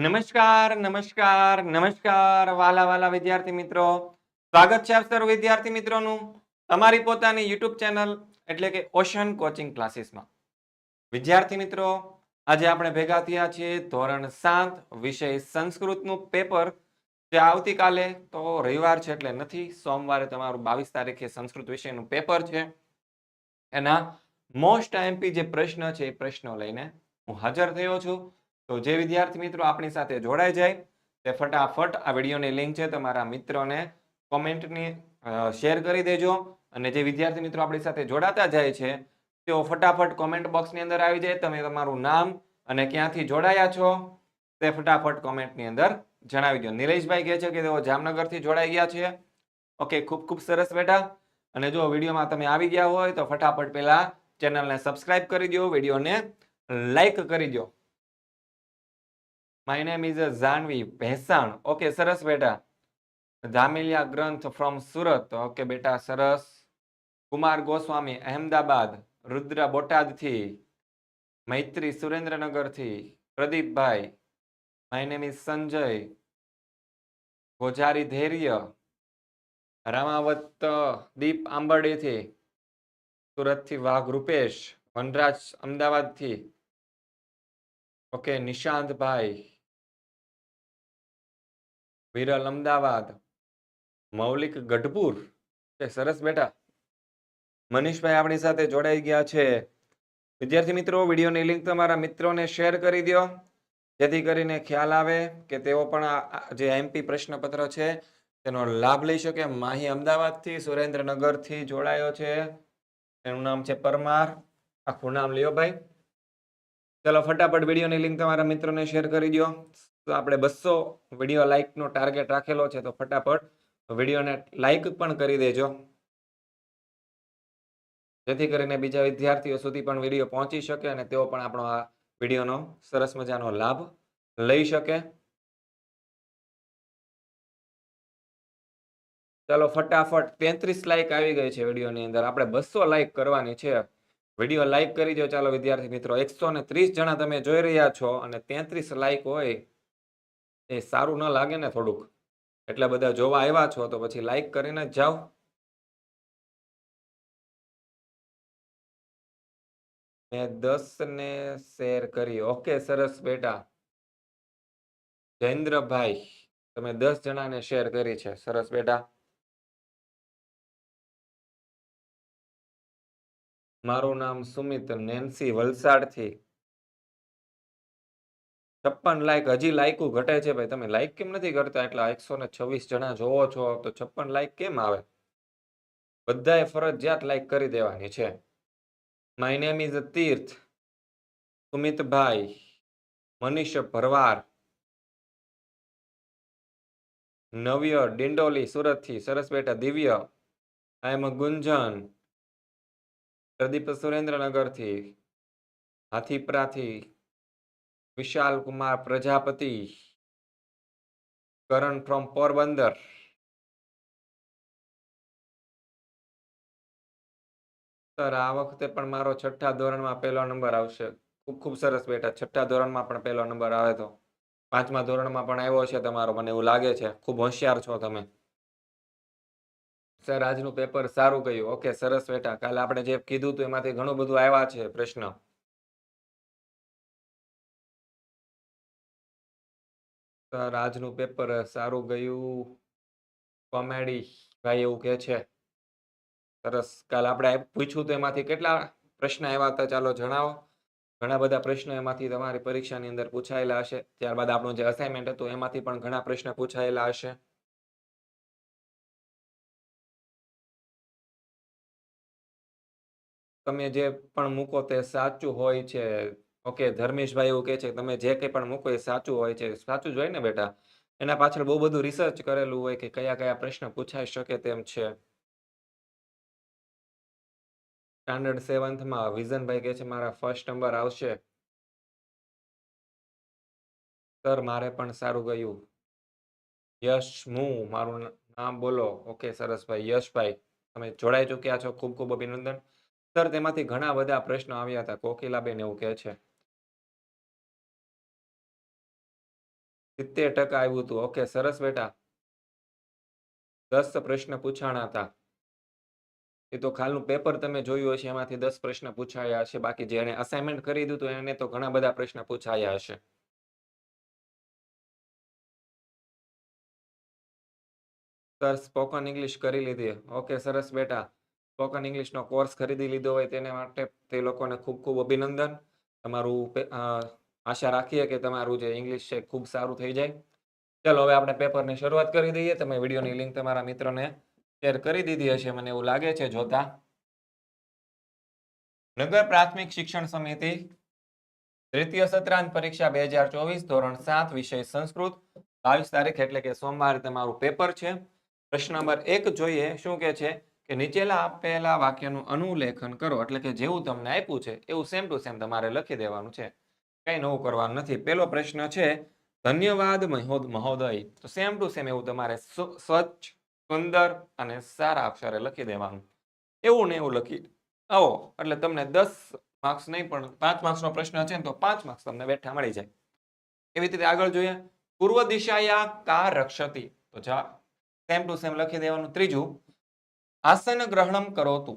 નમસ્કાર નમસ્કાર નમસ્કાર, વાલા વાલા વિદ્યાર્થી મિત્રો. સ્વાગત છે આપ વિદ્યાર્થી મિત્રોનું તમારી પોતાની યુટ્યુબ ચેનલ એટલે કે ઓશન કોચિંગ ક્લાસીસમાં. વિદ્યાર્થી મિત્રો, આજે આપણે ભેગા થયા છીએ ધોરણ સાત વિષય સંસ્કૃતનું પેપર. જે આવતીકાલે તો રવિવાર છે એટલે નથી, સોમવારે તમારું બાવીસ તારીખે સંસ્કૃત વિષયનું પેપર છે. એના મોસ્ટ આઈએમપી જે પ્રશ્ન છે એ પ્રશ્નો લઈને હું હાજર થયો છું. તો જે વિદ્યાર્થી મિત્રો આપણી સાથે જોડાઈ જાય તે ફટાફટ આ વિડીયોની લિંક છે તમારા મિત્રોને કોમેન્ટની શેર કરી દેજો. અને જે વિદ્યાર્થી મિત્રો આપણી સાથે જોડાતા જાય છે, તેઓ ફટાફટ કોમેન્ટ બોક્સની અંદર આવી જાય, તમે તમારું નામ અને ક્યાંથી જોડાયા છો તે ફટાફટ કોમેન્ટની અંદર જણાવી દો. નિલેશભાઈ કહે છે કે તેઓ જામનગરથી જોડાઈ ગયા છે. ઓકે, ખૂબ ખૂબ સરસ બેટા. અને જો વિડીયોમાં તમે આવી ગયા હોય તો ફટાફટ પહેલાં ચેનલને સબસ્ક્રાઇબ કરી દો, વિડીયોને લાઈક કરી દો. My name is Janvi Bhesan okay સરસ બેટા. જામિલિયા ગ્રંથ ફ્રોમ સુરત. ઓકે બેટા, સરસ. કુમાર ગોસ્વામી, અહેમદાબાદ. રુદ્ર બોટાદથી. મૈત્રી સુરેન્દ્રનગરથી. પ્રદીપભાઈ. My name is Sanjay. Gojari Dhairya. Ramavat, Deep આંબરડીથી. સુરતથી વાઘ રૂપેશ. વનરાજ અમદાવાદથી. ઓકે નિશાંતભાઈ. વિરલ અમદાવાદ, મૌલિક ગઢપુર. સરસ બેટા. મનીષભાઈ આપણી સાથે જોડાઈ ગયા છે. વિદ્યાર્થી મિત્રો, વિડીયોની લિંક તમારા મિત્રોને શેર કરી દો જેથી કરીને ખ્યાલ આવે કે તેઓ પણ જે એમપી પ્રશ્નપત્ર છે, તેનો લાભ લઈ શકે. માહી અમદાવાદથી, સુરેન્દ્રનગરથી જોડાયો છે. એનું નામ છે પરમાર. આખું નામ લ્યો ભાઈ. ચલો, ફટાફટ વિડીયોની લિંક તમારા મિત્રોને શેર કરી દો તો આપણે બસો વીડિયો લાઇકનો ટાર્ગેટ રાખેલો છે, તો ફટાફટ વિડીયોને લાઈક પણ કરી દેજો. જેથી કરીને બીજા વિદ્યાર્થીઓ સુધી પણ વીડિયો પહોંચી શકે અને તેઓ પણ આપણો આ વિડીયોનો સરસ મજાનો લાભ લઈ શકે. ચાલો ફટાફટ તેત્રીસ લાઇક આવી ગઈ છે વિડીયોની અંદર. આપણે બસો લાઇક કરવાની છે. વીડિયો લાઇક કરી દો. ચાલો વિદ્યાર્થી મિત્રો, એકસો ને ત્રીસ જણા તમે જોઈ રહ્યા છો અને તેત્રીસ લાઇક હોય એ સારું ન લાગે ને થોડુંક. એટલા બધા જોવા આવ્યા છો તો પછી લાઈક કરીને જાઓ. મેં દસ ને શેર કરી. ઓકે સરસ બેટા. જયેન્દ્રભાઈ, તમે દસ જણાને શેર કરી છે. સરસ બેટા. મારું નામ સુમિત નેન્સી વલસાડથી. છપ્પન લાઈક હજી લાઈકો ઘટે છે ભાઈ. તમે લાઈક કેમ નથી કરતા? એટલા એકસો ને છવ્વીસ જણા જોવો છો. તો છપ્પન લાઈક કેમ આવે? બધાએ ફરજિયાત લાઈક કરી દેવાની છે. માય નેમ ઇઝ તીર્થ સુમિતભાઈ. મનીષ ભરવાર નવ્ય ડિંડોલી, સુરતથી. સરસ બેટા, દિવ્ય. I am Gunjan. પ્રદીપ સુરેન્દ્રનગરથી. હાથીપરાથી વિશાલ કુમાર પ્રજાપતિ, કરણ ફ્રોમ પોરબંદર. સર, આ વખતે પણ મારો છઠ્ઠા ધોરણમાં પહેલો નંબર આવશે. ખૂબ ખૂબ સરસ બેટા છઠ્ઠા ધોરણમાં પણ પહેલો નંબર આવે તો. પાંચમા ધોરણમાં પણ આવ્યો છે તમારો. મને એવું લાગે છે. ખૂબ હોશિયાર છો તમે. સર, આજનું પેપર સારું ગયું. ઓકે, સરસ બેટા કાલે આપણે જે કીધું હતું એમાંથી ઘણું બધું આવ્યા છે પ્રશ્ન. સર, આજનું પેપર સારું ગયું. કોમેડી ભાઈ એવું કે છે. સરસ. કાલ આપણે પૂછ્યું તો એમાંથી કેટલા પ્રશ્ન આવ્યા હતા ચાલો જણાવો. ઘણા બધા પ્રશ્નો એમાંથી તમારી પરીક્ષાની અંદર પૂછાયેલા હશે. ત્યારબાદ આપણું જે અસાઇનમેન્ટ હતું એમાંથી પણ ઘણા પ્રશ્ન પૂછાયેલા હશે. તમે જે પણ મૂકો તે સાચું હોય છે. ઓકે, ધર્મેશભાઈ એવું કહે છે તમે જે કંઈ પણ મૂકો એ સાચું હોય છે. સાચું જ હોય ને બેટા? એના પાછળ બહુ બધું રિસર્ચ કરેલું હોય કે કયા કયા પ્રશ્ન પૂછાઈ શકે તેમ છે. સ્ટાન્ડર્ડ સેવન્થમાં વિઝનભાઈ કહે છે, મારા ફર્સ્ટ નંબર આવશે. સર મારે પણ સારું ગયું. યશ, હું, મારું નામ બોલો. ઓકે, સરસભાઈ, યશભાઈ, તમે જોડાઈ ચૂક્યા છો. ખૂબ ખૂબ અભિનંદન. સર તેમાંથી ઘણા બધા પ્રશ્નો આવ્યા હતા. કોકિલાબેન એવું કહે છે. સિત્તેર ટકા આવ્યું હતું. ઓકે, સરસ બેટા. દસ પ્રશ્ન પૂછાણા હતા. એ તો ખાલનું પેપર તમે જોયું હશે, એમાંથી દસ પ્રશ્ન પૂછાયા હશે. બાકી જેણે અસાઇનમેન્ટ કરી દીધું, એને તો ઘણા બધા પ્રશ્ન પૂછાયા હશે. સર સ્પોકન ઇંગ્લિશ કરી લીધી. ઓકે, સરસ બેટા. સ્પોકન ઇંગ્લિશનો કોર્સ ખરીદી લીધો હોય, તેને માટે તે લોકોને ખૂબ ખૂબ અભિનંદન. તમારું આશા રાખીએ કે તમારું જે ઇંગ્લિશ છે ખૂબ સારું થઈ જાય. ચલો, હવે આપણે પેપરની શરૂઆત કરી દઈએ. તમે વિડીયોની લિંક તમારા મિત્રોને શેર કરી દીધી હશે. મને એવું લાગે છે, જોતા. નગર પ્રાથમિક શિક્ષણ સમિતિ તૃતીય સત્રાંત પરીક્ષા બે હજાર ચોવીસ, ધોરણ સાત, વિષય સંસ્કૃત. બાવીસ તારીખ એટલે કે સોમવારે તમારું પેપર છે. પ્રશ્ન નંબર એક જોઈએ, શું કે છે કે નીચેલા આપેલા વાક્યનું અનુલેખન કરો. એટલે કે જેવું તમને આપ્યું છે, એવું સેમ ટુ સેમ તમારે લખી દેવાનું છે. કઈ નવું કરવાનું નથી. પેલો પ્રશ્ન છે, ધન્યવાદ મહોદય. તો સેમ ટુ સેમ એવું તમારે સ્વ- સ્વચ્છ, સુંદર અને સારા અક્ષરે લખી દેવાનું. એવું ને એવું લખી આવો. એટલે તમને દસ માર્ક્સ નહીં, પણ પાંચ માર્ક્સનો પ્રશ્ન છે ને, તો પાંચ માર્ક્સ તમને બેઠા મળી જાય. એવી રીતે આગળ જોઈએ. પૂર્વ દિશાયા કા રક્ષતી. તો જા સેમ ટુ સેમ લખી દેવાનું. ત્રીજું, આસન ગ્રહણમ કરોતું.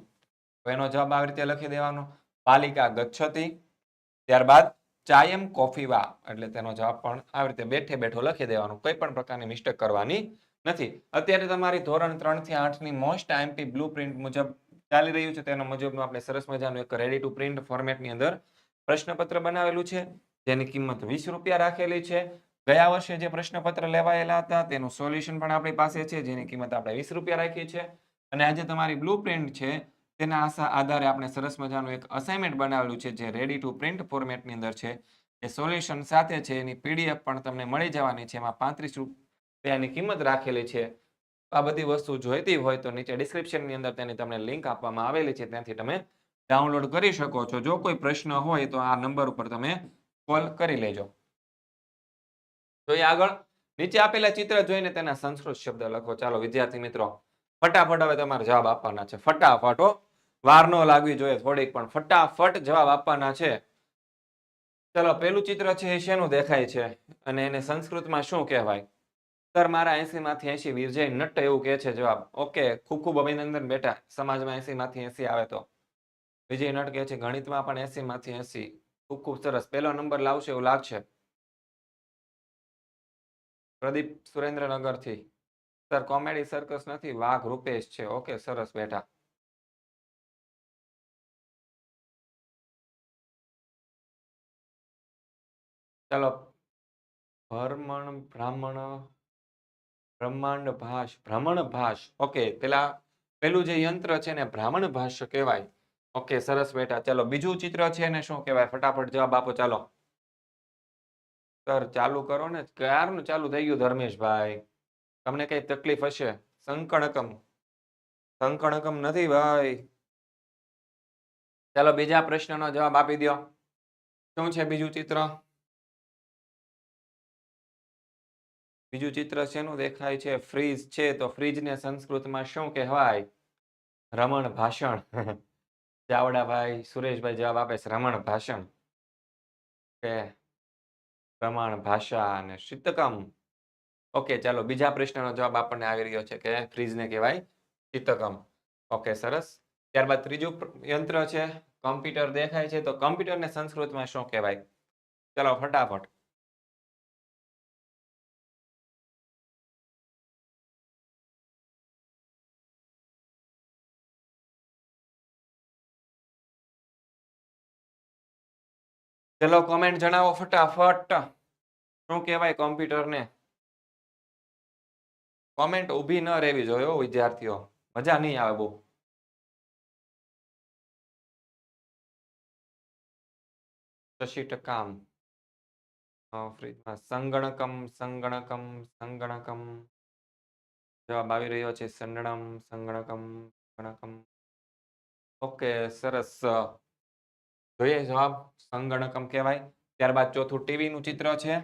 તું એનો જવાબ આવી રીતે લખી દેવાનો. પાલિકા ગચ્છતી. ત્યારબાદ ચાયમ કોફી વા. એટલે તેનો જવાબ પણ આવી રીતે બેઠે બેઠો લખી દેવાનો. કોઈ પણ પ્રકારની મિસ્ટેક કરવાની નથી. અત્યારે તમારી ધોરણ ત્રણથી આઠની મોસ્ટ આઈએમપી બ્લુ પ્રિન્ટ મુજબ ચાલી રહ્યું છે. તેના મુજબનું આપણે સરસ મજાનું એક રેડી ટુ પ્રિન્ટ ફોર્મેટની અંદર પ્રશ્નપત્ર બનાવેલું છે. જેની કિંમત વીસ રૂપિયા રાખેલી છે. ગયા વર્ષે જે પ્રશ્નપત્ર લેવાયેલા હતા, તેનું સોલ્યુશન પણ આપણી પાસે છે. જેની કિંમત આપણે વીસ રૂપિયા રાખી છે. અને આજે તમારી બ્લુ પ્રિન્ટ છે તેના આશા આધારે આપણે સરસ મજાનું એક અસાઇનમેન્ટ બનાવેલું છે, જે રેડી ટુ પ્રિન્ટ ફોર્મેટની અંદર છે. એ સોલ્યુશન સાથે છે, એની પીડીએફ પણ તમને મળી જવાની છે. એમાં પાંત્રીસ રૂપિયાની કિંમત રાખેલી છે. આ બધી વસ્તુ જોઈતી હોય તો નીચે ડિસ્ક્રિપ્શનની અંદર તેની તમને લિંક આપવામાં આવેલી છે. ત્યાંથી તમે ડાઉનલોડ કરી શકો છો. જો કોઈ પ્રશ્ન હોય તો આ નંબર ઉપર તમે કોલ કરી લેજો. જોઈએ આગળ નીચે આપેલા ચિત્ર જોઈને તેના સંસ્કૃત શબ્દ લખો. ચાલો, વિદ્યાર્થી મિત્રો ફટાફટ હવે તમારે જવાબ આપવાના છે. ફટાફટ વાર ન લાગવી જોઈએ થોડીક પણ. ફટાફટ જવાબ આપવાના છે. ચલો, પેલું ચિત્ર છે એ શેનું દેખાય છે? અને એને સંસ્કૃતમાં શું કહેવાય? સર, મારા એસી માંથી એસી વિજય નટ્ટ એવું કે છે જવાબ. ઓકે, ખૂબ ખૂબ અભિનંદન બેટા. સમાજમાં એસી માંથી એસી આવે તો. વિજય નટ કહે છે, ગણિતમાં પણ એસી માંથી એસી. ખૂબ ખૂબ સરસ. પહેલો નંબર લાવશે એવું લાગશે. પ્રદીપ સુરેન્દ્રનગરથી સર, કોમેડી સર્કસ નથી, વાઘ રૂપેશ છે. ઓકે, સરસ બેઠા. ચલો. ભરમણ, બ્રાહ્મણ, બ્રહ્માંડ ભાષ ભ્રમણ ભાષ ઓકે, પેલા, પેલું જે યંત્ર છે ને, બ્રાહ્મણ ભાષ્ય કહેવાય. ઓકે, સરસ બેટા ચલો, બીજું ચિત્ર છે ને, શું કહેવાય? ફટાફટ જવાબ આપો, ચાલો. સર, ચાલુ કરો ને. ક્યારનું ચાલુ થઈ ગયું, ધર્મેશભાઈ? તમને કઈ તકલીફ હશે? સંકણકમ. સંકણકમ નથી ભાઈ. ચાલો બીજા પ્રશ્નનો જવાબ આપી દો શું છે બીજું ચિત્ર? બીજું ચિત્ર શેનું દેખાય છે? ફ્રીજ છે તો ફ્રીજને સંસ્કૃતમાં શું કહેવાય? રમણ ભાષણ. ચાવડાભાઈ સુરેશભાઈ જવાબ આપે છે રમણ ભાષણ. કે પ્રમાણ ભાષા અને શીતકમ. ઓકે ચાલો, બીજા પ્રશ્નનો જવાબ આપણને આવી રહ્યો છે કે ફ્રીજને કહેવાય શીતકમ. ઓકે સરસ. ત્યારબાદ ત્રીજું યંત્ર છે, કમ્પ્યુટર દેખાય છે, તો કમ્પ્યુટરને સંસ્કૃતમાં શું કહેવાય? ચાલો, ફટાફટ. ચલો કોમેન્ટ જણાવો ફટાફટ. શું કહેવાય કોમ્પ્યુટરને? કોમેન્ટ ઊભી ન રહેવી જોઈએ વિદ્યાર્થીઓ? મજા નહીં આવે બહુ. શશી ટકામ ફ્રીજમાં સંગણકમ સંગણકમ સંગણકમ. જવાબ આવી રહ્યો છે સંગણમ સંગણકમ સંગણકમ. ઓકે સરસ. જોઈએ જવાબ. સંગણકમ કહેવાય. ત્યારબાદ ચોથું ટીવી નું ચિત્ર છે.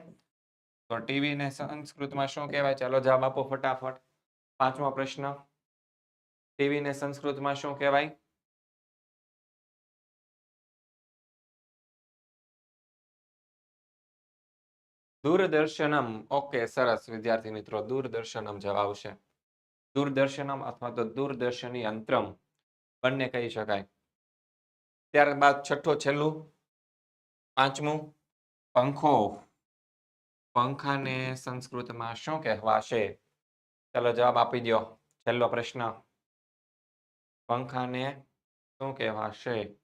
તો ટીવી ને સંસ્કૃતમાં શું કહેવાય? ચાલો જવાબ આપો ફટાફટ. પાંચમો પ્રશ્ન. ટીવી ને સંસ્કૃતમાં શું કહેવાય? દૂરદર્શનમ. ઓકે, સરસ, વિદ્યાર્થી મિત્રો, દૂરદર્શનમ જવાબ આવશે. દૂરદર્શનમ અથવા તો દૂરદર્શની યંત્રમ બંને કહી શકાય. ત્યારબાદ છઠ્ઠો છેલ્લું. પાંચમું. પંખો. પંખાને સંસ્કૃતમાં શું કહેવાશે? ચલો જવાબ આપી દો છેલ્લો પ્રશ્ન. પંખાને શું કહેવાશે?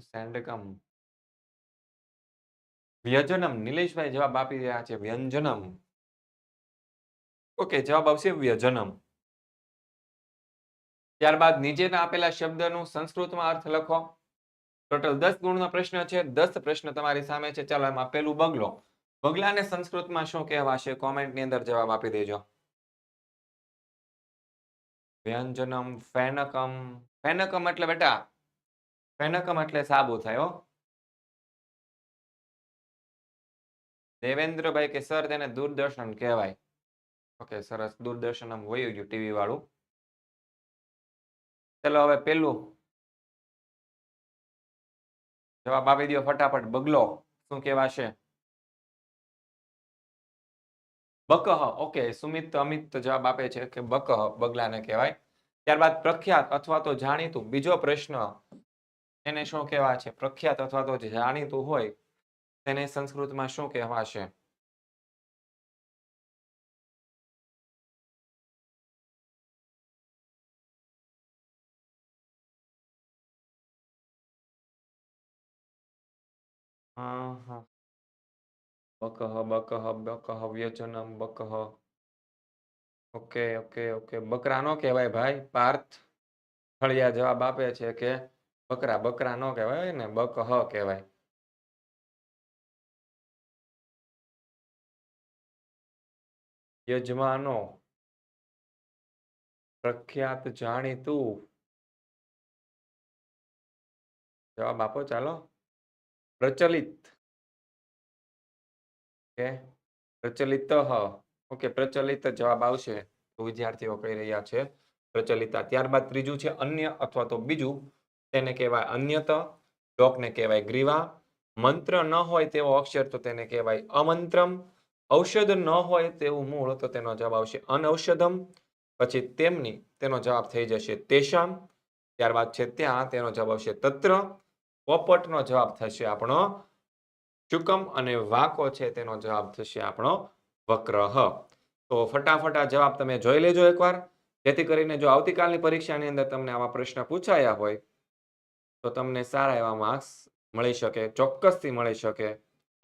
સેન્ડકમ વ્યંજનમ. નિલેશભાઈ જવાબ આપી રહ્યા છે. વ્યંજનમ. ઓકે, જવાબ આવશે વ્યજનમ. ત્યારબાદ નીચેના આપેલા શબ્દનું સંસ્કૃતમાં અર્થ લખો. ટોટલ દસ ગુણનો પ્રશ્ન છે, દસ પ્રશ્ન તમારી સામે છે. ચાલો એમાં પેલું બગલો. બગલાને સંસ્કૃતમાં શું કહેવાશે? કોમેન્ટની અંદર જવાબ આપી દેજો. વ્યંજનમ ફેનકમ. ફેનકમ એટલે બેટા, ફેનકમ એટલે સાબુ થયો દેવેન્દ્રભાઈ કે સર તેને દૂરદર્શન કહેવાય. ઓકે, સરસ. દૂરદર્શન આમ હોય ગયું ટીવી વાળું. ચલો હવે પેલું. જવાબ આપી દો ફટાફટ. બગલો. શું કહેવાશે? બકહ. ઓકે. સુમિત, અમિત જવાબ આપે છે કે બકહ, બગલાને કહેવાય. ત્યારબાદ પ્રખ્યાત અથવા તો જાણીતું. બીજો પ્રશ્ન. એને શું કહેવાય છે પ્રખ્યાત અથવા તો જાણીતું હોય. તેને સંસ્કૃતમાં શું કહેવાશે? હા હા બકહ બકહ બકહ વ્યજનમ બકહ ઓકે ઓકે ઓકે બકરા નો કહેવાય ભાઈ, પાર્થ. ફળિયા જવાબ આપે છે કે બકરા બકરા નો કહેવાય ને બકહ કહેવાય. યજમાનો. પ્રખ્યાત જાણીતું. જવાબ આપો, ચાલો. પ્રચલિત. કે પ્રચલિત ઓકે, પ્રચલિત જવાબ આવશે. તો વિદ્યાર્થીઓ કહી રહ્યા છે, પ્રચલિતા. ત્યારબાદ ત્રીજું છે અન્ય અથવા તો બીજું, તેને કહેવાય અન્યત. લોકને કહેવાય ગ્રીવા. મંત્ર ન હોય તેવો અક્ષર તો તેને કહેવાય અમંત્રમ. ઔષધ ન હોય તેવું મૂળ તો તેનો જવાબ આવશે અનૌષધમ. પછી તેમની, તેનો જવાબ થઈ જશે તેશામ. ત્યારબાદ છે ત્યાં, તેનો જવાબ આવશે તત્ર. પોપટનો જવાબ થશે આપણો ચુકમ અને વાકો છે તેનો જવાબ થશે આપણો વક્રહ. તો ફટાફટ આ જવાબ તમે જોઈ લેજો એકવાર. જેથી કરીને જો આવતીકાલની પરીક્ષાની અંદર તમને આવા પ્રશ્ન પૂછાયા હોય, તો તમને સારા એવા માર્ક્સ મળી શકે, ચોક્કસથી મળી શકે.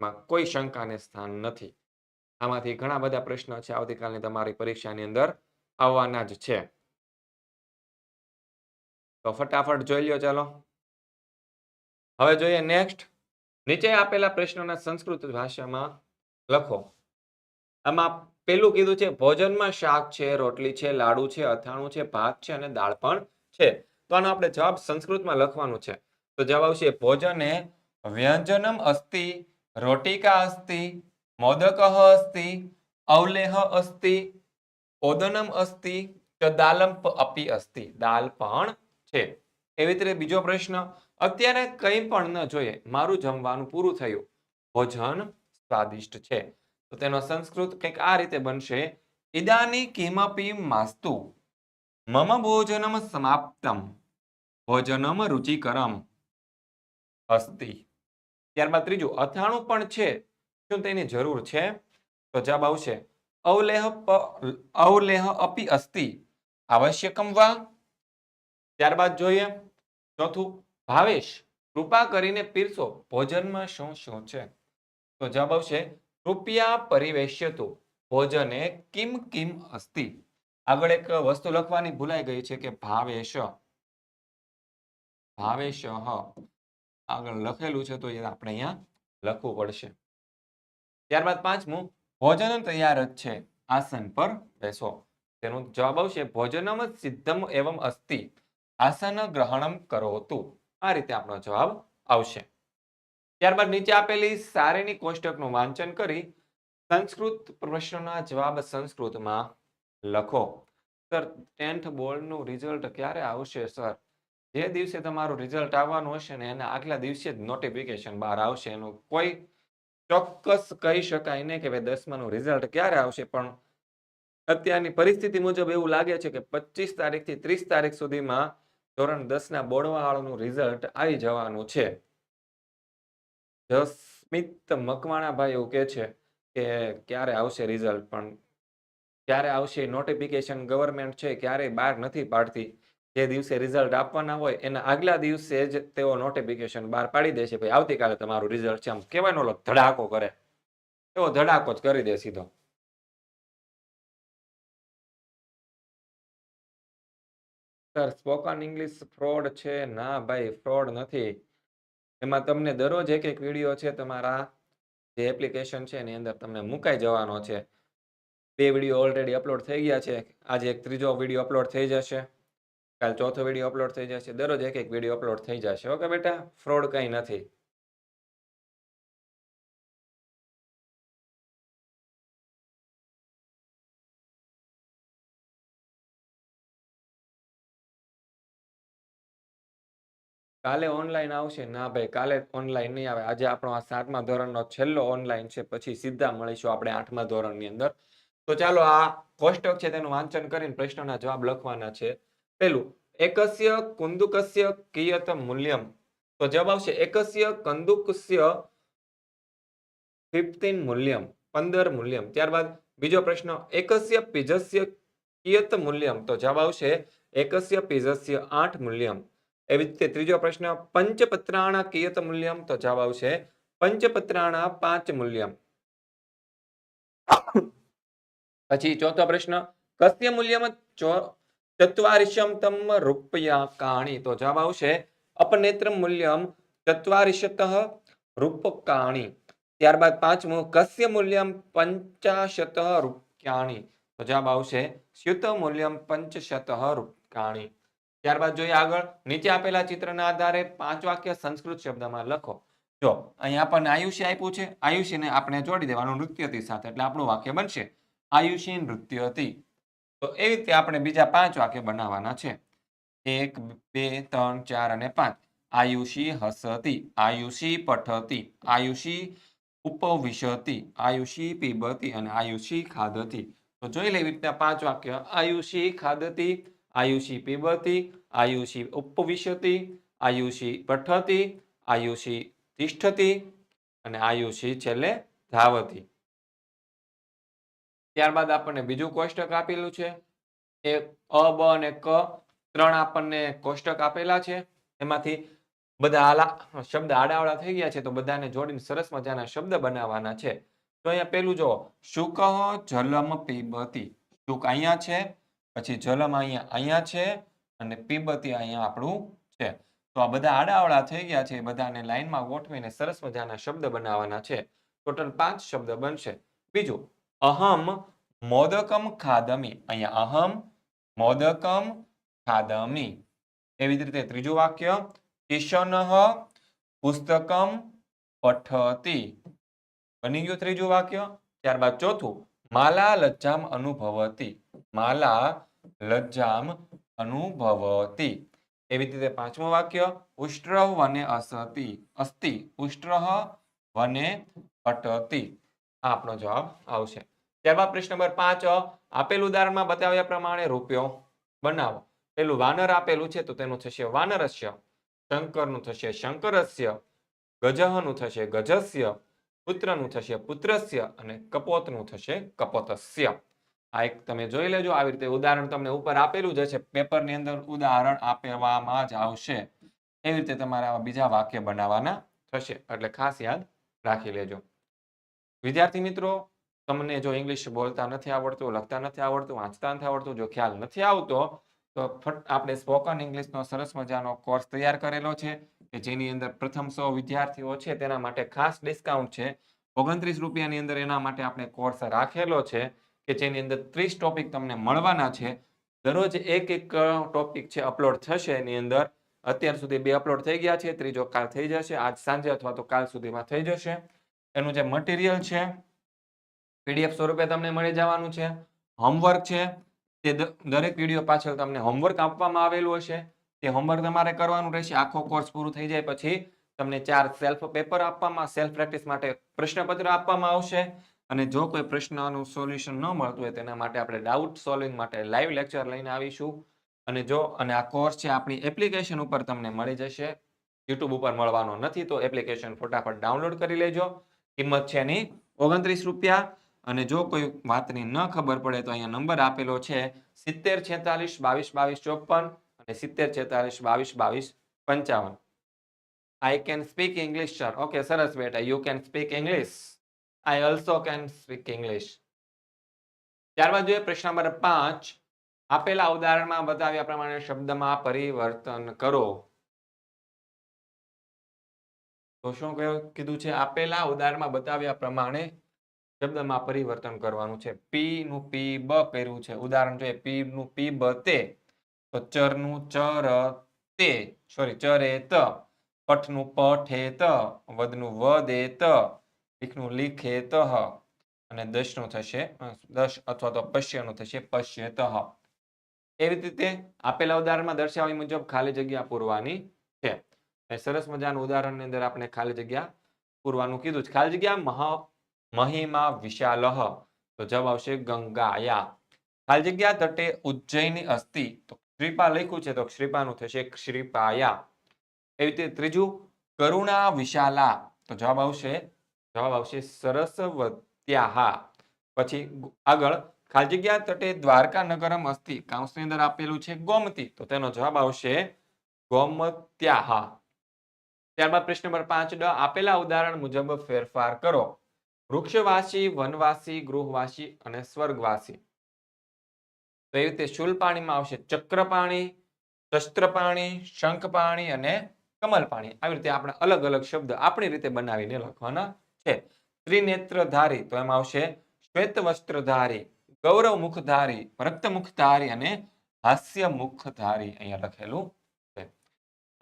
એમાં કોઈ શંકાને સ્થાન નથી. આમાંથી ઘણા બધા પ્રશ્નો છે આવતીકાલની તમારી પરીક્ષાની અંદર આવવાના જ છે. તો ફટાફટ જોઈ લ્યો ચાલો. હવે જોઈએ નેક્સ્ટ નીચે આપેલા પ્રશ્નોના સંસ્કૃત ભાષામાં લખો. આમાં પેલું કીધું છે, ભોજનમાં શાક છે, રોટલી છે, લાડુ છે, અથાણું છે, ભાત છે અને દાળ પણ છે. તો આનો આપણે જવાબ સંસ્કૃતમાં લખવાનું છે. તો જવાબ આવશે, ભોજને વ્યંજનમ અસ્તિ, રોટિકા અસ્તિ, મોદક અસ્તિ, અવલેહ અસ્તિ, ઓદનમ અસ્તિ દાલમ અપી અસ્તિ. દાલ પણ છે. એવી રીતે બીજો પ્રશ્ન અત્યારે કંઈ પણ ન જોઈએ, મારું જમવાનું પૂરું થયું. ભોજન સ્વાદિષ્ટ છે. તો તેનો સંસ્કૃત કંઈક આ રીતે બનશે. ઇદાની કિમપી માસ્તુ. મમ ભોજનમ સમાપ્તમ. ભોજનમ રુચિકરમ. અસ્તી ત્યારબાદ ત્રીજું, અથાણું પણ છે. શું તેની જરૂર છે? તો જવાબ આવશે, અવલેહ અવલેહ અપી અસ્તિ. આવશ્યકમ વા. ત્યારબાદ જોઈએ, ચોથું ભાવેશ, કૃપા કરીને પીરસો. ભોજનમાં શું શું છે? તો જવાબ આવશે, રૂપિયા પરિવેશ્ય તો ભોજને કિમ કિમ અસ્તિ. આગળ એક વસ્તુ લખવાની ભૂલાઈ ગઈ છે કે ભાવેશ. ભાવેશ આગળ લખેલું છે તો એ આપણે અહીંયા લખવું પડશે. ત્યારબાદ પાંચમું, ભોજન તૈયાર જ છે. આસન પર બેસો. તેનો જવાબ આવશે, ભોજનમ સિદ્ધમ એવમ અસ્તિ. આસન ગ્રહણમ કરોતુ. આ રીતે આપણો જવાબ આવશે. ત્યારબાદ નીચે આપેલી સારેની કોષ્ટકનું વાંચન કરી સંસ્કૃત પ્રશ્નના જવાબ સંસ્કૃતમાં લખો. સર, ટેન્થ બોર્ડનું રિઝલ્ટ ક્યારે આવશે, સર? જે દિવસે તમારું રિઝલ્ટ આવવાનું હશે ને એના આગલા દિવસે જ નોટિફિકેશન બહાર આવશે. એનું કોઈ ચોક્કસ કહી શકાય નહીં કે ભાઈ દસમાનું રિઝલ્ટ ક્યારે આવશે, પણ અત્યારની પરિસ્થિતિ મુજબ એવું લાગે છે કે પચીસ તારીખથી ત્રીસ તારીખ સુધીમાં ધોરણ દસના બોડવાળાનું રિઝલ્ટ આવી જવાનું છે. જસ્મિત મકવાણાભાઈ એવું કહે છે કે ક્યારે આવશે રિઝલ્ટ પણ ક્યારે આવશે? નોટિફિકેશન ગવર્મેન્ટ છે, ક્યારેય બહાર નથી પાડતી. જે દિવસે રિઝલ્ટ આપવાના હોય, એના આગલા દિવસે જ તેઓ નોટિફિકેશન બહાર પાડી દેશે. ભાઈ, આવતીકાલે તમારું રિઝલ્ટ છે. આમ કહેવાનો ઓલો ધડાકો કરે. એવો ધડાકો જ કરી દે સીધો. સર સ્પોકન ઇંગ્લિશ ફ્રોડ છે? ના ભાઈ ફ્રોડ નથી. એમાં તમને દરરોજ એક એક વીડિયો છે તમારા જે એપ્લિકેશન છે એની અંદર તમને મુકાઈ જવાનો છે. બે વીડિયો ઓલરેડી અપલોડ થઈ ગયા છે. આજે એક ત્રીજો વીડિયો અપલોડ થઈ જશે. કાલ ચોથો વીડિયો અપલોડ થઈ જશે. દરરોજ એક એક વીડિયો અપલોડ થઈ જશે. ઓકે બેટા? ફ્રોડ કંઈ નથી. કાલે ઓનલાઈન આવશે? ના ભાઈ, કાલે ઓનલાઈન નહીં આવે. આજે આપણો આ સાતમા ધોરણનો છેલ્લો ઓનલાઈન છે. પછી સીધા મળીશું આપણે આઠમા ધોરણની અંદર. તો ચાલો, આ કોષ્ટક છે તેનું વાંચન કરીને પ્રશ્નના જવાબ લખવાના છે. પેલું, એકસ્ય કુંદુકસ્ય કિયત મૂલ્યમ. તો જવાબ આવશે, એકસ્ય કંદુકસ્ય ફિફ્ટીન મૂલ્યમ, પંદર મૂલ્યમ. ત્યારબાદ બીજો પ્રશ્ન, એકસ્ય પીજસ્ય કિયત મૂલ્યમ. તો જવાબ આવશે, એકસ્ય પીજસ્ય આઠ મૂલ્યમ. એવી રીતે ત્રીજો પ્રશ્ન, પંચપત્રાણા કિયત મૂલ્યમ તો જવાબ આવશે પંચપત્રાણા પાંચ મૂલ્યમ. પછી ચોથો પ્રશ્ન, કસ્ય મૂલ્યમ ચત્વારિશમ તમ રૂપયા કાણી તો જવાબ આવશે અપનેત્ર મૂલ્યમ ચત્વારિશત રૂપકાણી. ત્યારબાદ પાંચમું, કસ્ય મૂલ્યમ પંચાશત રૂપિયાણી તો જવાબ આવશે સ્યુત મૂલ્યમ પંચશત રૂપકાણી. ત્યારબાદ જોઈએ આગળ. નીચે આપેલા ચિત્રના આધારે પાંચ વાક્ય સંસ્કૃત શબ્દમાં લખો. જો અહીં આપણને આયુષ્ય આપ્યું છે, આયુષ્યને આપણે જોડી દેવાનું નૃત્યથી સાથે, એટલે આપણું વાક્ય બનશે આયુષી નૃત્યથી તો એ રીતે આપણે બીજા પાંચ વાક્ય બનાવવાના છે. એક, બે, ત્રણ, ચાર અને પાંચ. આયુષી હસતી, આયુષી પઠતી, આયુષી ઉપવિશતી, આયુષી પીબતી અને આયુષી ખાદતી તો જોઈ લેવી રીતના પાંચ વાક્ય. આયુષી ખાદતી આયુષી પીબતી આયુષી ઉપવિશતી આયુષી પઠતી, આયુષી તિષ્ઠતી અને આયુષી છેલ્લે ધાવતી. ત્યારબાદ આપણને બીજું કોષ્ટક આપેલું છે. એ અ, બ અને ક ત્રણ આપણને કોષ્ટક આપેલા છે. એમાંથી બધા આલા, શબ્દ આડાવડા થઈ ગયા છે તો બધાને જોડીને સરસ મજાના શબ્દ બનાવવાના છે. તો અહીંયા પેલું જો, શુક જલમ પીબતી. શુક અહીંયા છે પછી જલમ અહીંયા અહીંયા છે અને પીબતી અહીંયા આપણું છે. તો આ બધા આડાવડા થઈ ગયા છે બધાને લાઈનમાં ગોઠવીને સરસ મજાના શબ્દ બનાવવાના છે. ટોટલ પાંચ શબ્દ બનશે. બીજું, અહમ મોદકમ ખાદમી. અહીંયા અહમ મોદકમ ખાદમી. એવી જ રીતે ત્રીજું વાક્ય કિશન પુસ્તકમ પઠતી. બની ગયું ત્રીજું વાક્ય. ત્યારબાદ ચોથું, માલા લજ્જામ અનુભવતી. માલા લજ્જામ અનુભવતી. એવી રીતે પાંચમું વાક્ય, ઉષ્ટ્ર વને અસતી, અસ્તિ, ઉષ્ટ્ર વને અટતી. આપણો જવાબ આવશે. ત્યારબાદ પ્રશ્ન નંબર પાંચ આપેલ ઉદાહરણમાં બતાવ્યા પ્રમાણે રૂપિયો બનાવો. પેલું વાનર આપેલું છે તો તેનું થશે વાનરસ્ય, શંકરનું થશે શંકરસ્ય, ગજહનું થશે ગજસ્ય, પુત્રનું થશે પુત્રસ્ય અને કપોતનું થશે કપોતસ્ય. આ એક તમે જોઈ લેજો, આવી રીતે ઉદાહરણ તમને ઉપર આપેલું જ છે પેપરની અંદર ઉદાહરણ આપવામાં જ આવશે. એવી રીતે તમારે આવા બીજા વાક્ય બનાવવાના થશે. એટલે ખાસ યાદ રાખી લેજો. વિદ્યાર્થી મિત્રો, તમને જો ઇંગ્લિશ બોલતા નથી આવડતું, લખતા નથી આવડતું, વાંચતા નથી આવડતું, જો ખ્યાલ નથી આવતો, તો ફટ આપણે સ્પોકન ઇંગ્લિશનો સરસ મજાનો કોર્સ તૈયાર કરેલો છે, કે જેની અંદર પ્રથમ સો વિદ્યાર્થીઓ છે, તેના માટે ખાસ ડિસ્કાઉન્ટ છે. ઓગણત્રીસ રૂપિયાની અંદર એના માટે આપણે કોર્સ રાખેલો છે. કે જેની અંદર ત્રીસ ટોપિક તમને મળવાના છે. દરરોજ એક એક ટોપિક છે અપલોડ થશે એની અંદર. અત્યાર સુધી બે અપલોડ થઈ ગયા છે, ત્રીજો કાલ થઈ જશે, આજ સાંજે અથવા તો કાલ સુધીમાં થઈ જશે. એનું જે મટીરિયલ છે પીડીએફ સ્વરૂપે તમને મળી જવાનું છે. હોમવર્ક છે, તે દરેક વીડિયો પાછળ તમને હોમવર્ક આપવામાં આવેલું હશે. તે હોમવર્ક તમારે કરવાનું રહેશે, આખો કોર્સ પૂરું થઈ જાય પછી તમને ચાર સેલ્ફ પેપર આપવામાં સેલ્ફ પ્રેક્ટિસ માટે પ્રશ્નપત્ર આપવામાં આવશે. અને જો કોઈ પ્રશ્નનું સોલ્યુશન ન મળતું હોય તેના માટે આપણે ડાઉટ સોલ્વિંગ માટે લાઈવ લેક્ચર લઈને આવીશું. અને જો, અને આ કોર્સ છે આપણી એપ્લિકેશન ઉપર તમને મળી જશે. યુટ્યુબ ઉપર મળવાનો નથી તો એપ્લિકેશન ફટાફટ ડાઉનલોડ કરી લેજો. કિંમત છે એની ઓગણત્રીસ રૂપિયા. અને જો કોઈ વાતની ન ખબર પડે તો અહીંયા નંબર આપેલો છે સિત્તેર છેતાલીસ બાવીસ બાવીસ ચોપન અને સિત્તેર છેતાલીસ બાવીસ બાવીસ પંચાવન. I can speak English sir okay સરસ બેટા. You can speak English I also can speak English ત્યારબાદ જોઈએ પ્રશ્ન નંબર પાંચ. આપેલા ઉદાહરણમાં બતાવ્યા પ્રમાણે શબ્દમાં પરિવર્તન કરો. તો શું કીધું છે, આપેલા ઉદાહરણમાં બતાવ્યા પ્રમાણે શબ્દમાં પરિવર્તન કરવાનું છે. પી નું પી બ કર્યું છે. ઉદાહરણ જોઈએ પી નું પી બ તે, તો ચરનું ચર તે સોરી ચરે ત પઠનું પઠે ત, વદે ત લીખનું લીખે અને દશનું થશે દશ અથવા તો પશ્યનું થશે પશ્યત એવી રીતે આપેલા ઉદાહરણમાં દર્શાવી મુજબ ખાલી જગ્યા પૂરવાની છે. સરસ મજાનું ઉદાહરણની અંદર આપણે ખાલી જગ્યા પૂરવાનું કીધું છે. ખાલી જગ્યા મહ, મહિમા વિશાલહ. તો જવાબ આવશે ગંગાયા. ખાલી જગ્યા તટે ઉજ્જૈની અસ્થિ. તો શ્રીપા લખ્યું છે તો શ્રીપાનું થશે શ્રીપાયા. એવી રીતે ત્રીજું કરુણા વિશાલા. તો જવાબ આવશે જવાબ આવશે સરસવત્યાહા પછી આગળ ખાલી જગ્યા તટે દ્વારકા નગરમ અસ્થિ કાઉન્સની અંદર આપેલું છે ગોમતી. તો તેનો જવાબ આવશે ગોમત્યાહા ત્યારબાદ પ્રશ્ન નંબર પાંચ ડ, આપેલા ઉદાહરણ મુજબ ફેરફાર કરો. વૃક્ષવાસી, વનવાસી, ગૃહવાસી અને સ્વર્ગવાસી. તો એવી રીતે શૂલ પાણીમાં આવશે ચક્રપાણી શસ્ત્રપાણી શંખપાણી શંખ પાણી અને કમલ પાણી. આવી રીતે આપણે અલગ અલગ શબ્દ આપણી રીતે બનાવીને લખવાના છે ત્રિનેત્રધારી, તો એમાં આવશે શ્વેત વસ્ત્રધારી ગૌરવ મુખધારી રક્ત મુખધારી અને હાસ્ય મુખધારી અહીંયા લખેલું છે.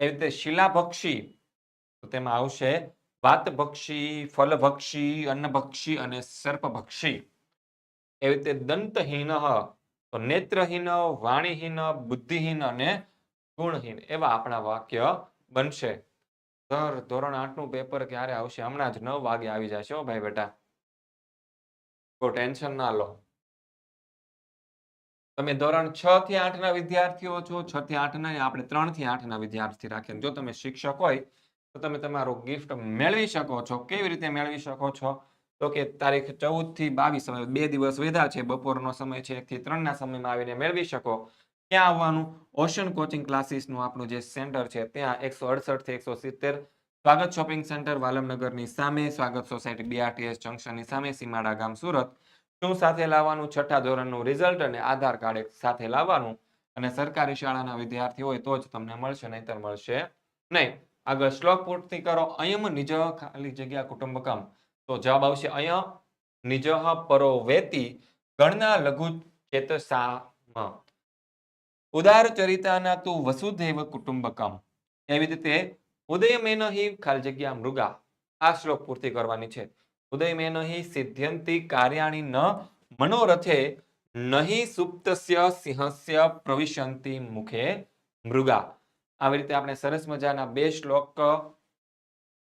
એવી રીતે શિલાભક્ષી, તો તેમાં આવશે વાતભક્ષી, ફલભક્ષી, અન્નભક્ષી અને સર્પભક્ષી. એવી રીતે દંતહીન, તો નેત્રહીન, વાણીહીન, બુદ્ધિહીન અને ગુણહીન એવા આપણા વાક્ય બનશે. સર ધોરણ આઠનું પેપર ક્યારે આવશે? હમણાં જ નવ વાગે આવી જશે હો ભાઈ બેટા. તો ટેન્શન ના લો. તમે ધોરણ છ થી આઠ ના વિદ્યાર્થીઓ છો, છ થી આઠ ના આપણે ત્રણથી આઠ ના વિદ્યાર્થી રાખીએ. જો તમે શિક્ષક હોય, તો તમે તમારું ગિફ્ટ મેળવી શકો છો. કેવી રીતે મેળવી શકો છો? તો કે તારીખ ચૌદથી બાવીસ બે દિવસ વધ્યા છે, બપોરનો સમય છે, એક થી ત્રણ ના સમયમાં આવીને મેળવી શકો. ક્યાં આવવાનું? ઓશન કોચિંગ ક્લાસીસનું આપણું જે સેન્ટર છે, ત્યાં એકસો અડસઠથી એકસો સિત્તેર. સ્વાગત શોપિંગ સેન્ટર વાલમનગરની સામે, સ્વાગત સોસાયટી બીઆરટીએસ જંકશનની સામે, સીમાડા ગામ સુરત. શું સાથે લાવવાનું? છઠ્ઠા ધોરણનું રિઝલ્ટ અને આધાર કાર્ડ સાથે લાવવાનું. અને સરકારી શાળાના વિદ્યાર્થી હોય તો જ તમને મળશે, નહીતર મળશે નહીં. આગળ શ્લોક પૂર્તિ કરો. અયમ નિજ ખાલી જગ્યા કુટુંબકમ. તો જવાબ આવશે અયમ નિજ પરો વેતી ગણના લઘુ ચેતસામ. ઉદાર ચરિતાના તું વસુધૈવ કુટુંબકમ એવી રીતે ઉદયમેન હિ ખાલી જગ્યા મૃગા આ શ્લોક પૂર્તિ કરવાની છે. ઉદય મેન સિદ્ધ્યંતિ કાર્યાણી ન મનોરથે નહીં સુપ્તસ્ય સિંહસ્ય પ્રવિશંતિ મુખે મૃગા. આવી રીતે આપણે સરસ મજાના બે શ્લોક,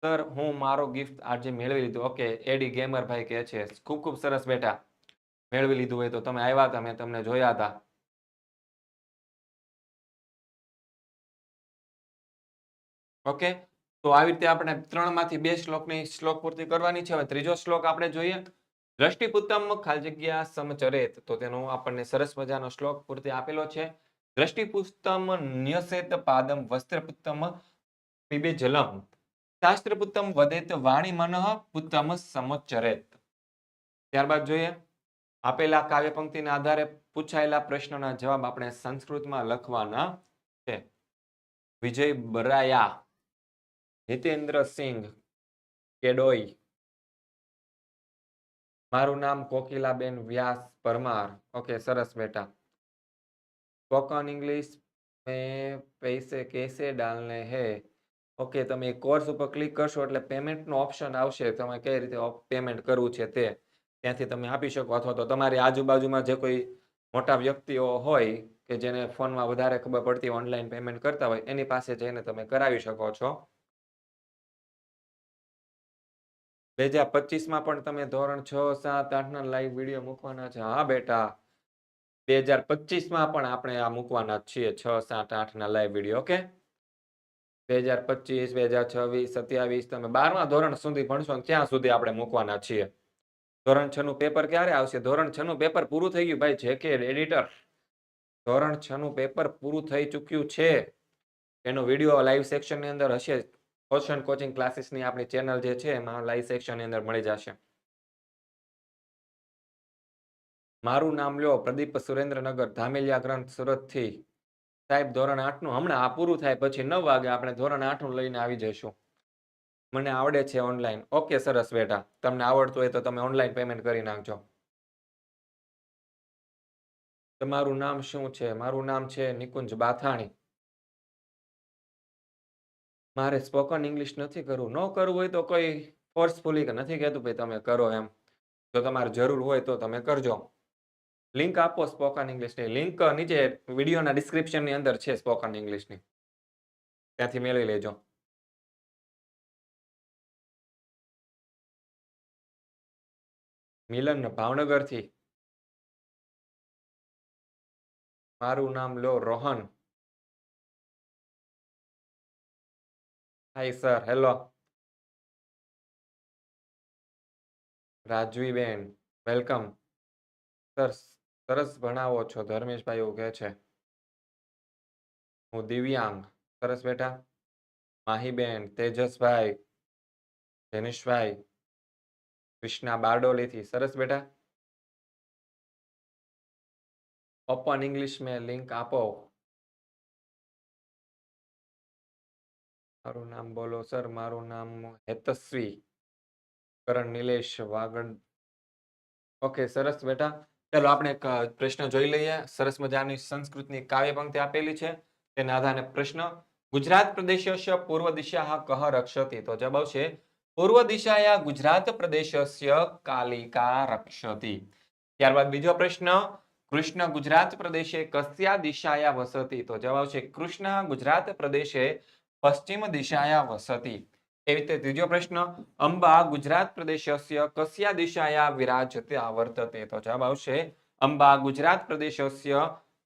સર, હું મારો ગિફ્ટ આજે મેળવી લીધું. ઓકે, એડી ગેમર ભાઈ કહે છે, ખૂબ ખૂબ સરસ બેટા, મેળવી લીધું હોય તો તમે આવ્યા હતા, મેં તમને જોયા હતા. ઓકે? તો આવી રીતે આપણે ત્રણમાંથી બે શ્લોકની શ્લોક પૂર્તિ કરવાની છે. હવે ત્રીજો શ્લોક આપણે જોઈએ. દ્રષ્ટિપુત્તમ ખાલી જગ્યા સમચરેત. તો તેનો આપણને સરસ મજાનો શ્લોક પૂર્તિ આપેલો છે. દ્રષ્ટિપુસ્તમ ન્યસેત પાદમ વસ્ત્રપુત્તમ પીબે જલમ શાસ્ત્રપુત્તમ વદેત વાણી મનઃ પુત્તમ સમચરેત. ત્યારબાદ જોઈએ. આપેલા કાવ્ય પંક્તિના આધારે પૂછાયેલા પ્રશ્નોના જવાબ આપણે સંસ્કૃતમાં લખવાના છે. વિજય બરાયા. હિતેન્દ્ર સિંઘ કેડોઈ મારું નામ કોકિલાબેન વ્યાસ પરમાર. ઓકે સરસ બેટા. સ્પોકન ઇંગ્લિશ મેં પૈસે કેસે ડાલને હે? ઓકે તમે કોર્સ ઉપર ક્લિક કરશો એટલે પેમેન્ટનો ઓપ્શન આવશે. તમે કઈ રીતે પેમેન્ટ કરવું છે તે ત્યાંથી તમે આપી શકો. અથવા તો તમારી આજુબાજુમાં જે કોઈ મોટા વ્યક્તિઓ હોય કે જેને ફોનમાં વધારે ખબર પડતી ઓનલાઈન પેમેન્ટ કરતા હોય, એની પાસે જઈને તમે કરાવી શકો છો. બે હજાર પચીસમાં પણ તમે ધોરણ છ, સાત, આઠના લાઈવ વીડિયો મૂકવાના છે. હા, બેટા. બે હજાર પચીસમાં પણ આપણે આ મૂકવાના છીએ, છ, સાત, આઠના લાઈવ વીડિયો ઓકે? બે હજાર પચીસ, બે હજાર છવ્વીસ, સત્યાવીસ, તમે બારમા ધોરણ સુધી ભણશો ત્યાં સુધી આપણે મૂકવાના છીએ. ધોરણ છ નું પેપર ક્યારે આવશે? ધોરણ છ નું પેપર પૂરું થઈ ગયું ભાઈ જે કે એડિટર ધોરણ છ નું પેપર પૂરું થઈ ચૂક્યું છે. એનો વીડિયો લાઈવ સેક્શનની અંદર હશે. ઓશન કોચિંગ ક્લાસીસની આપણી ચેનલ જે છે, એમાં લાઈવ સેક્શનની અંદર મળી જશે. મારું નામ લ્યો, પ્રદીપ સુરેન્દ્રનગર, ધામેલિયા ગ્રંથ સુરતથી. સાહેબ, ધોરણ આઠનું, હમણાં આ પૂરું થાય, પછી નવ વાગે આપણે ધોરણ આઠનું લઈને આવી જઈશું. મને આવડે છે ઓનલાઈન ઓકે સરસ બેટા. તમને આવડતું હોય તો તમે ઓનલાઈન પેમેન્ટ કરી નાખજો. તમારું નામ શું છે? મારું નામ છે નિકુંજ બાથાણી. મારે સ્પોકન ઇંગ્લિશ નથી કરવું. ન કરવું હોય તો કોઈ ફોર્સફુલી કે નથી કહેતું, ભાઈ, તમે કરો એમ. જો તમારે જરૂર હોય તો તમે કરજો. લિંક આપો સ્પોકન ઇંગ્લિશની લિંક નીચે વિડીયોના ડિસ્ક્રિપ્શનની અંદર છે સ્પોકન ઇંગ્લિશની ત્યાંથી મેળવી લેજો. મિલન ભાવનગરથી. મારું નામ લો Rohan. Hi sir hello રાજવીબેન welcome sir, સરસ ભણાવો છો. ધર્મેશભાઈ એવું કહે છે. હું દિવ્યાંગ. સરસ બેટા. માહીબેન, તેજસભાઈ જનીશભાઈ કૃષ્ણા બારડોલીથી. સરસ બેટા. ઓપન ઇંગ્લિશ મેં લિંક આપો. મારું નામ બોલો, સર. મારું નામ હેતસ્વી કરણ નિલેશ વાગડ. ઓકે, સરસ બેટા. ચલો, આપણે એક પ્રશ્ન જોઈ લઈએ. સરસ મજાની સંસ્કૃતની કાવ્ય પંક્તિ આપેલી છે. તેના આધારે પ્રશ્ન. ગુજરાત પ્રદેશસ્ય પૂર્વ દિશા કહ રક્ષતી? તો જવાબ આવશે, પૂર્વ દિશાયા ગુજરાત પ્રદેશસ્ય કાલિકા રક્ષતી. ત્યારબાદ બીજો પ્રશ્ન, કૃષ્ણ ગુજરાત પ્રદેશે કસ્યા દિશાયા વસતી? તો જવાબ આવશે, કૃષ્ણ ગુજરાત પ્રદેશે પશ્ચિમ દિશાયા વસતી. એવી રીતે ત્રીજો પ્રશ્ન, અંબા ગુજરાત પ્રદેશસ્ય કસ્યા દિશાયા વિરાજતા વર્તતે તો જવાબ આવશે, અંબા ગુજરાત પ્રદેશસ્ય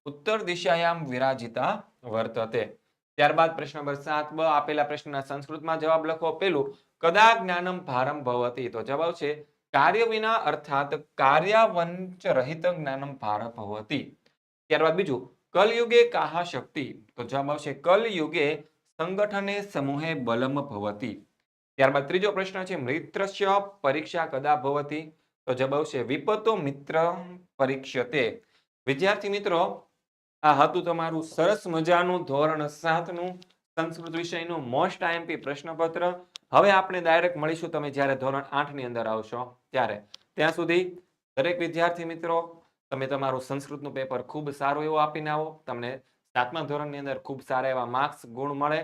ઉત્તર દિશાયામ વિરાજિતા વર્તતે. ત્યારબાદ પ્રશ્ન નંબર સાત, બ આપેલા પ્રશ્નના સંસ્કૃતમાં જવાબ લખો પેલું, કદા જ્ઞાનમ ભારમ ભવતી? તો જવાબ આવશે, કાર્ય વિના અર્થાત કાર્યાવંચ રહિત જ્ઞાનમ ભાર ભવતી. ત્યારબાદ બીજું, કલયુગે કાહા શક્તિ? તો જવાબ આવશે, કલયુગે સંગઠને સમૂહે બલમ ભવતી. ત્યારબાદ ત્રીજો પ્રશ્ન છે મિત્રસ્ય પરીક્ષા કદા ભવતી? તો જવાબ આવશે વિપતો મિત્ર પરીક્ષતે. વિદ્યાર્થી મિત્રો, આ હતું તમારું સરસ મજાનું ધોરણ સાતનું સંસ્કૃત વિષયનું મોસ્ટ આઈએમપી પ્રશ્નપત્ર. હવે આપણે ડાયરેક્ટ મળીશું તમે જ્યારે ધોરણ આઠની અંદર આવશો ત્યારે. ત્યાં સુધી દરેક વિદ્યાર્થી મિત્રો, તમે તમારું સંસ્કૃતનું પેપર ખૂબ સારું એવું આપીને આવો. તમને સાતમા ધોરણની અંદર ખૂબ સારા એવા માર્ક્સ ગુણ મળે.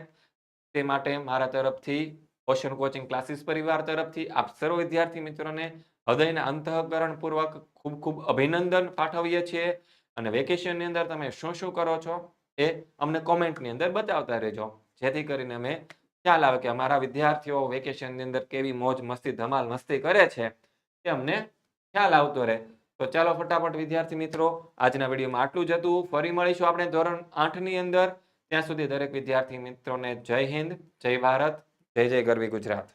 તે માટે મારા તરફથી ઓશન કોચિંગ ક્લાસીસ પરિવાર તરફથી આપ સર્વ વિદ્યાર્થી મિત્રોને હૃદયના અંતઃકરણપૂર્વક ખૂબ ખૂબ અભિનંદન પાઠવીએ છીએ. અને વેકેશનની અંદર તમે શું શું કરો છો એ અમને કોમેન્ટની અંદર બતાવતા રહેજો. જેથી કરીને અમે ખ્યાલ આવે કે અમારા વિદ્યાર્થીઓ વેકેશનની અંદર કેવી મોજ, મસ્તી, ધમાલ, મસ્તી કરે છે એ અમને ખ્યાલ આવતો રહે. તો ચાલો ફટાફટ વિદ્યાર્થી મિત્રો, આજના વિડીયોમાં આટલું જ હતું. ફરી મળીશું આપણે ધોરણ આઠની અંદર. ત્યાં સુધી દરેક વિદ્યાર્થી મિત્રોને જય હિન્દ, જય ભારત, જય જય ગરવી ગુજરાત.